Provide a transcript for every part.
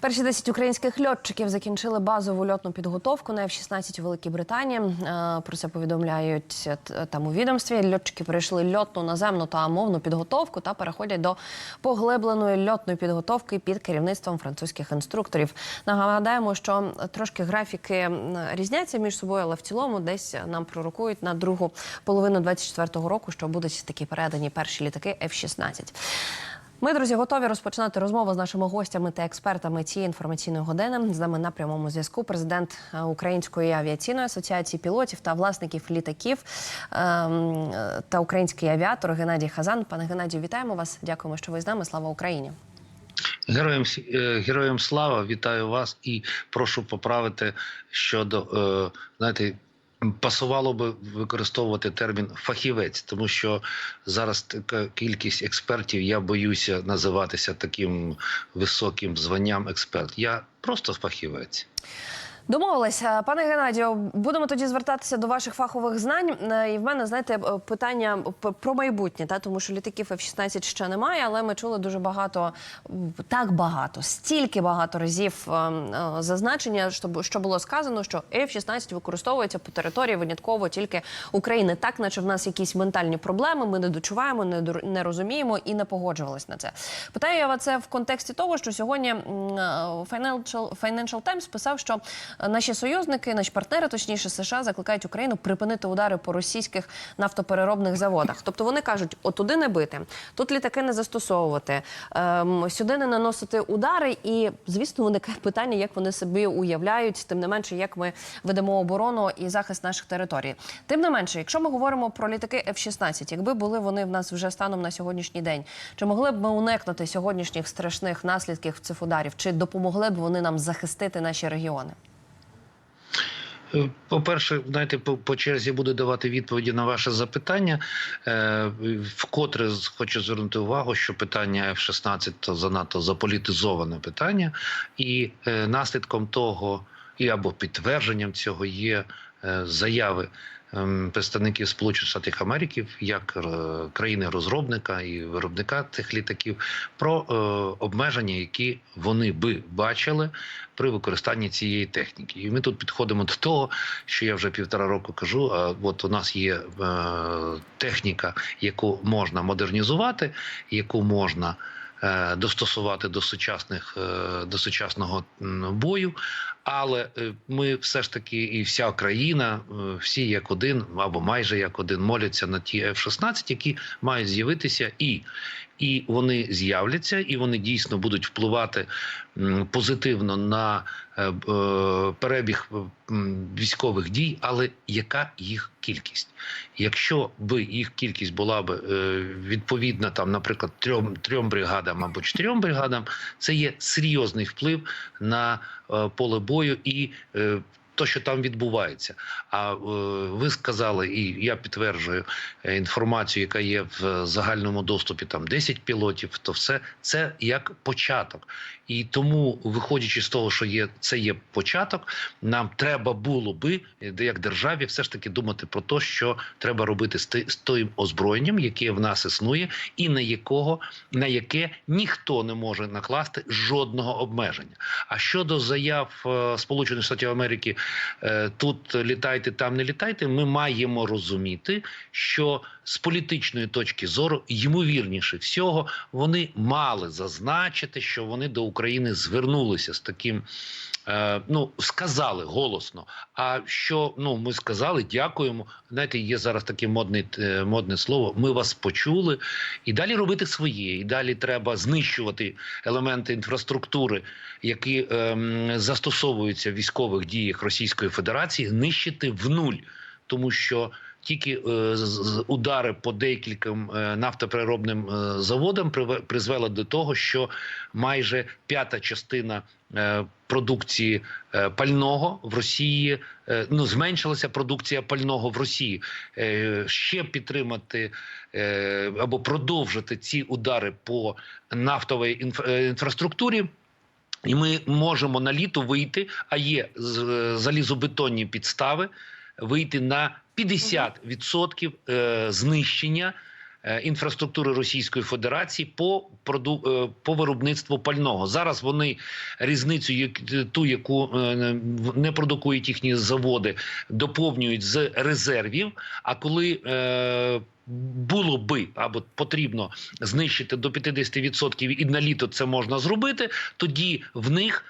Перші 10 українських льотчиків закінчили базову льотну підготовку на F-16 у Великій Британії. Е, Про це повідомляють е, там у відомстві. Льотчики перейшли льотну, наземну та мовну підготовку та переходять до поглибленої льотної підготовки під керівництвом французьких інструкторів. Нагадаємо, що трошки графіки різняться між собою, але в цілому десь нам пророкують на другу половину 24-го року, що будуть такі передані перші літаки F-16. Ми, друзі, готові розпочинати розмову з нашими гостями та експертами цієї інформаційної години. З нами на прямому зв'язку президент е, Української авіаційної асоціації пілотів та власників літаків ем, е, та український авіатор Геннадій Хазан. Пане Геннадію, вітаємо вас. Дякуємо, що ви з нами. Слава Україні. Героям е, героям слава, вітаю вас і прошу поправити щодо знаєте. Пасувало би використовувати термін фахівець, тому що зараз така кількість експертів. Я боюся називатися таким високим званням експерт. Я просто фахівець. Домовилися, пане Геннадію. Будемо тоді звертатися до ваших фахових знань. Е, І в мене знаєте е, питання про майбутнє, та тому що літаків F-16 ще немає, але ми чули дуже багато, так багато, стільки багато разів е, е, зазначення, що що було сказано, що F-16 використовується по території винятково тільки України. Так, наче в нас якісь ментальні проблеми. Ми не дочуваємо, не розуміємо і не погоджувались на це. Питаю я вас це в контексті того, що сьогодні Financial, Financial Times писав, що наші союзники, наші партнери, точніше США, закликають Україну припинити удари по російських нафтопереробних заводах. Тобто вони кажуть, отуди не бити, тут літаки не застосовувати, ем, сюди не наносити удари. І звісно, виникає питання, як вони собі уявляють, тим не менше, як ми ведемо оборону і захист наших територій. Тим не менше, якщо ми говоримо про літаки F-16, якби були вони в нас вже станом на сьогоднішній день, чи могли б ми уникнути сьогоднішніх страшних наслідків цих ударів, чи допомогли б вони нам захистити наші регіони? По-перше, знаєте, по, по черзі буду давати відповіді на ваше запитання. Е, вкотре хочу звернути увагу, що питання F-16 то занадто заполітизоване питання, і е, наслідком того, і або підтвердженням цього є е, заяви. Ем, Представників Сполучених Штатів Америки як е, країни-розробника і виробника цих літаків про е, обмеження, які вони би бачили при використанні цієї техніки. І ми тут підходимо до того, що я вже півтора року кажу. А от у нас є е, техніка, яку можна модернізувати, яку можна. Достосувати до сучасних до сучасного бою, але е, ми все ж таки, і вся країна, е, всі як один або майже як один моляться на ті F-16, які мають з'явитися, і, і вони з'являться, і вони дійсно будуть впливати позитивно на е, перебіг військових дій, але яка їх кількість? Якщо би їх кількість була б відповідна, там, наприклад, трьом трьом бригадам або чотирьом бригадам, це є серйозний вплив на поле бою і. То, що там відбувається, а е, ви сказали, і я підтверджую е, інформацію, яка є в загальному доступі, там 10 пілотів, то все це як початок. І тому, виходячи з того, що є це є початок, нам треба було би е, як державі, все ж таки думати про те, що треба робити з ти- з тим озброєнням, яке в нас існує, і на якого на яке ніхто не може накласти жодного обмеження. А щодо заяв е, Сполучених Штатів Америки, тут літайте, там не літайте, ми маємо розуміти, що з політичної точки зору, ймовірніше всього, вони мали зазначити, що вони до України звернулися з таким. Е, Ну, сказали голосно. А що ну ми сказали, дякуємо. Знаєте, є зараз таке модне, е, модне слово. Ми вас почули, і далі робити своє. І далі треба знищувати елементи інфраструктури, які ем, застосовуються в військових діях Російської Федерації, нищити в нуль, тому що. Тільки е, удари по декільком е, нафтопереробним е, заводам призвели до того, що майже п'ята частина продукції пального в Росії ну зменшилася продукція пального в Росії. Ще підтримати або продовжити ці удари по нафтовій інф- інфраструктурі. І ми можемо на літо вийти, а є залізобетонні підстави вийти на 50% е, знищення е, інфраструктури Російської Федерації по проду, е, по виробництву пального. Зараз вони різницю, ту, яку не продукують їхні заводи, доповнюють з резервів. А коли було би або потрібно знищити до 50% і на літо це можна зробити, тоді в них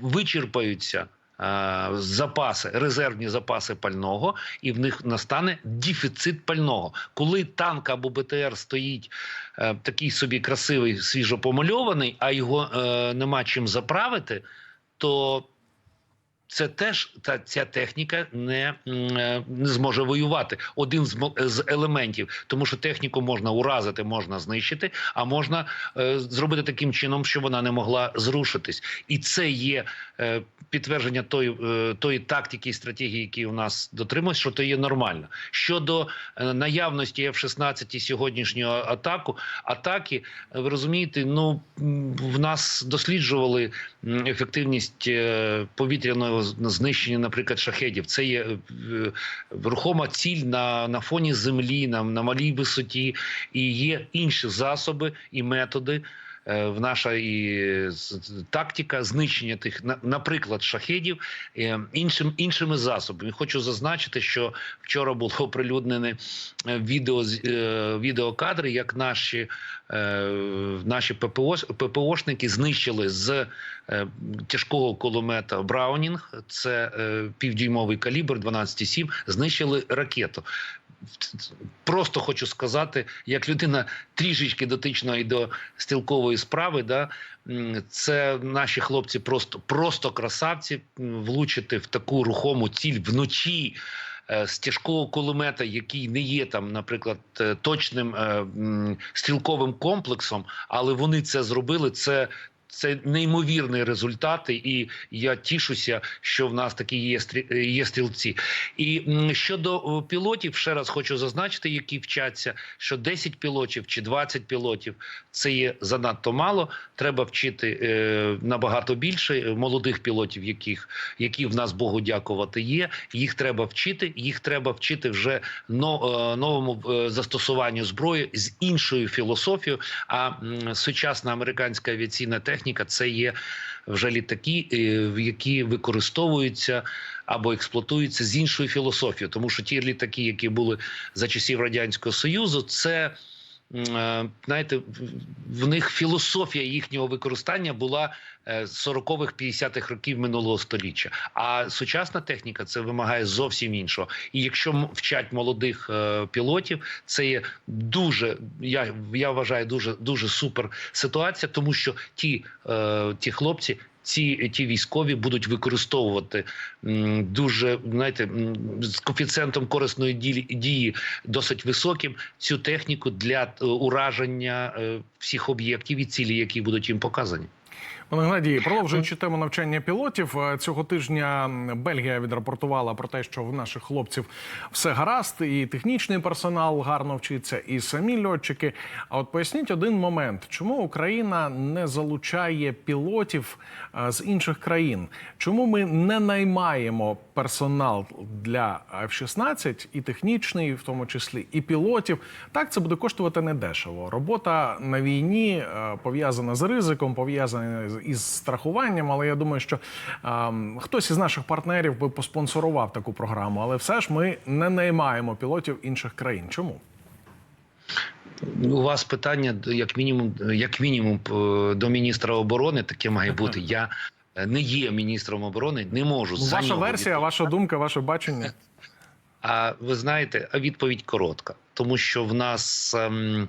вичерпаються. Е, Запаси, резервні запаси пального, і в них настане дефіцит пального. Коли танк або БТР стоїть е, такий собі красивий, свіжопомальований, а його е, нема чим заправити, то це теж та ця техніка не, е, не зможе воювати. Один з, з елементів, тому що техніку можна уразити, можна знищити, а можна е, зробити таким чином, щоб вона не могла зрушитись. І це є е, підтвердження тої, е, тої тактики і стратегії, які у нас дотримують, що то є нормально. Щодо е, наявності F-16 і сьогоднішнього атаку, атаки, е, ви розумієте, ну в нас досліджували ефективність е, повітряного з- знищення, наприклад, шахедів. Це є е, рухома ціль на, на фоні землі, на, на малій висоті, і є інші засоби і методи. Е, В наша і тактика знищення тих, на- наприклад, шахедів е, іншим іншими засобами. Хочу зазначити, що вчора було оприлюднене е, відео відеокадри, як наші, наші ППО, ППОшники знищили з тяжкого кулемета Браунінг, це півдюймовий калібр 12,7, знищили ракету. Просто хочу сказати, як людина трішечки дотична і до стрілкової справи, да, це наші хлопці просто, просто красавці влучити в таку рухому ціль вночі. е, З тяжкого кулемета, який не є там, наприклад, е, точним е, стрілковим комплексом, але вони це зробили. Це це неймовірні результати, і я тішуся, що в нас такі є є стрілці. І щодо пілотів, ще раз хочу зазначити, які вчаться, що 10 пілотів чи 20 пілотів це є занадто мало. Треба вчити е, набагато більше е, молодих пілотів, яких які в нас Богу дякувати є. Їх треба вчити. Їх треба вчити вже е, новому е, застосуванню зброї з іншою філософією. А сучасна американська авіаційна техніка це є вже літаки, е, які використовуються або експлуатуються з іншою філософією, тому що ті літаки, які були за часів радянського союзу, це знаєте, в- них філософія їхнього використання була е, з 40-х, 50-х років минулого століття. А сучасна техніка це вимагає зовсім іншого. І якщо вчать молодих е, пілотів, це є дуже, я, я вважаю, дуже дуже супер ситуація, тому що ті, е, ті хлопці. Ці ті військові будуть використовувати дуже знаєте, з коефіцієнтом корисної дії, досить високим цю техніку для е, ураження е, всіх об'єктів і цілі, які будуть їм показані. Пане Геннадій, продовжуючи тему навчання пілотів, е, цього тижня Бельгія відрапортувала про те, що в наших хлопців все гаразд, і технічний персонал гарно вчиться, і самі льотчики. А от поясніть один момент, чому Україна не залучає пілотів е, з інших країн? Чому ми не наймаємо персонал для F-16 і технічний, в тому числі, і пілотів? Так, це буде коштувати недешево. Робота на війні е, пов'язана з ризиком, пов'язана з- із страхуванням. Але я думаю, що ем, хтось із наших партнерів би поспонсорував таку програму. Але все ж ми не наймаємо пілотів інших країн. Чому? У вас питання як мінімум, як мінімум е, до міністра оборони, таке має бути. Я е, не є міністром оборони, не можу за Ваша нього версія, ваша думка, ваше бачення. А ви знаєте, а відповідь коротка, тому що в нас ем,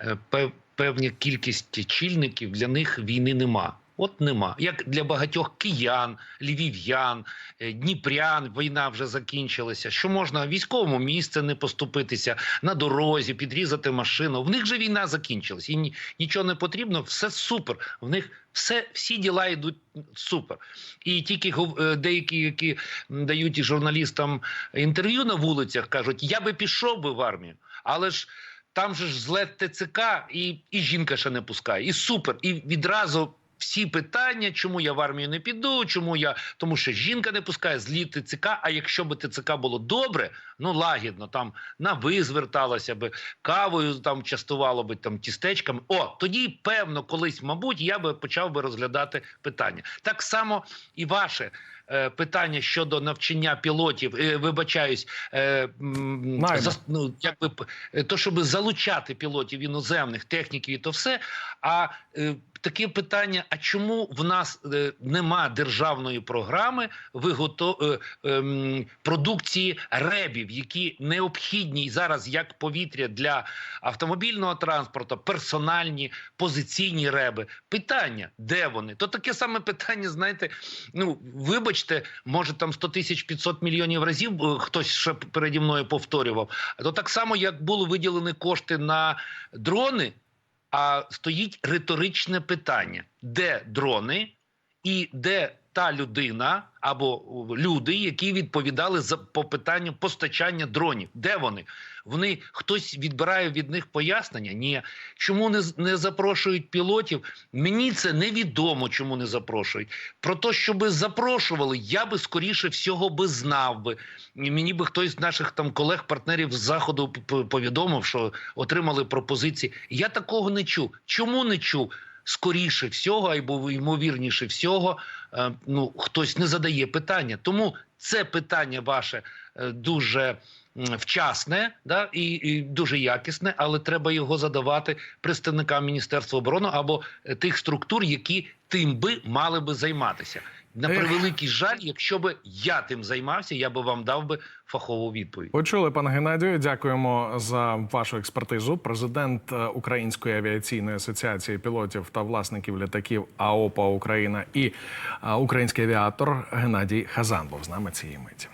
е, пев- певна кількість чільників для них війни нема. От нема. Як для багатьох киян, львів'ян, е, дніпрян, війна вже закінчилася. Що можна військовому місце не поступитися на дорозі, підрізати машину. В них же війна закінчилась, і нічого не потрібно, все супер. В них все, всі діла йдуть супер. І тільки е, деякі, які дають журналістам інтерв'ю на вулицях, кажуть: я би пішов би в армію, але ж. Там же ж зле ТЦК, і, і жінка ще не пускає, і супер. І відразу всі питання, чому я в армію не піду, чому я тому, що жінка не пускає зліти ЦК. А якщо би ТЦК було добре, ну лагідно, там на ви зверталося би кавою, там частувало би там тістечками. О, тоді певно, колись, мабуть, я би почав би розглядати питання. Так само і ваше. е, Питання щодо навчання пілотів, е, вибачаюсь, е, м, ну, якби то, щоб залучати пілотів іноземних техніків, і то все. А е, таке питання: а чому в нас е, нема державної програми вигото... е, ем, продукції ребів, які необхідні зараз як повітря для автомобільного транспорту, персональні позиційні реби? Питання, де вони? То таке саме питання, знаєте, ну вибачте, може там 100 тисяч 500 мільйонів разів е, хтось ще переді мною повторював. То так само, як були виділені кошти на дрони, а стоїть риторичне питання: де дрони і де та людина або люди, які відповідали за по питанню постачання дронів? Де вони? Вони хтось відбирає від них пояснення? Ні. Чому не, не запрошують пілотів? Мені це невідомо, чому не запрошують. Про те, щоб запрошували, я би скоріше всього би знав би. І Мені би хтось з наших там колег, партнерів з заходу повідомив, що отримали пропозиції. Я такого не чув. Чому не чув? Скоріше всього, або ймовірніше всього, е, ну хтось не задає питання. Тому це питання ваше е, дуже вчасне, да і, і дуже якісне, але треба його задавати представникам міністерства оборони або е, тих структур, які тим би мали би займатися. На превеликий жаль, якщо би я тим займався, я би вам дав би фахову відповідь. Почули, пане Геннадію. Дякуємо за вашу експертизу. Президент е, Української авіаційної асоціації пілотів та власників літаків АОПА Україна і е, український авіатор Геннадій Хазан був з нами цієї миті.